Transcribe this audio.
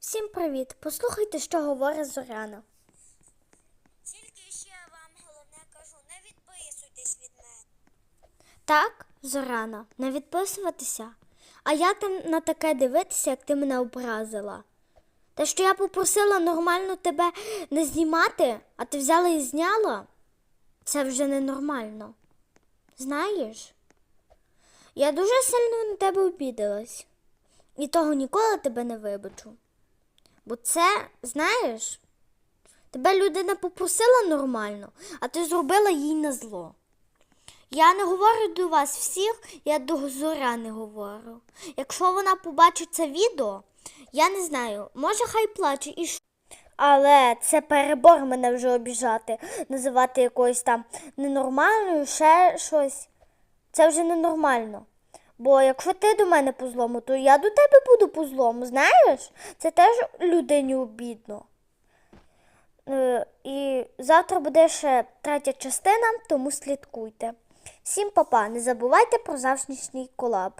Всім привіт! Послухайте, що говорить Зоряна. Тільки ще вам головне кажу, не відписуйтесь від мене. Так, Зоряна, не відписуватися. А як там на таке дивитися, як ти мене образила? Те, що я попросила нормально тебе не знімати, а ти взяла і зняла, це вже ненормально. Знаєш? Я дуже сильно на тебе обідалась. І того ніколи тебе не вибачу. Бо це, знаєш, тебе людина попросила нормально, а ти зробила їй на зло. Я не говорю до вас всіх, я до Зоряни говорю. Якщо вона побачить це відео, я не знаю, може хай плаче і що. Але це перебор мене вже обіжати, називати якоюсь там ненормальною, ще щось. Це вже ненормально. Бо якщо ти до мене по злому, то я до тебе буду по злому, знаєш? Це теж людині обідно. Е, І завтра буде ще третя частина, тому слідкуйте. Всім па-па, не забувайте про завтрашній колаб.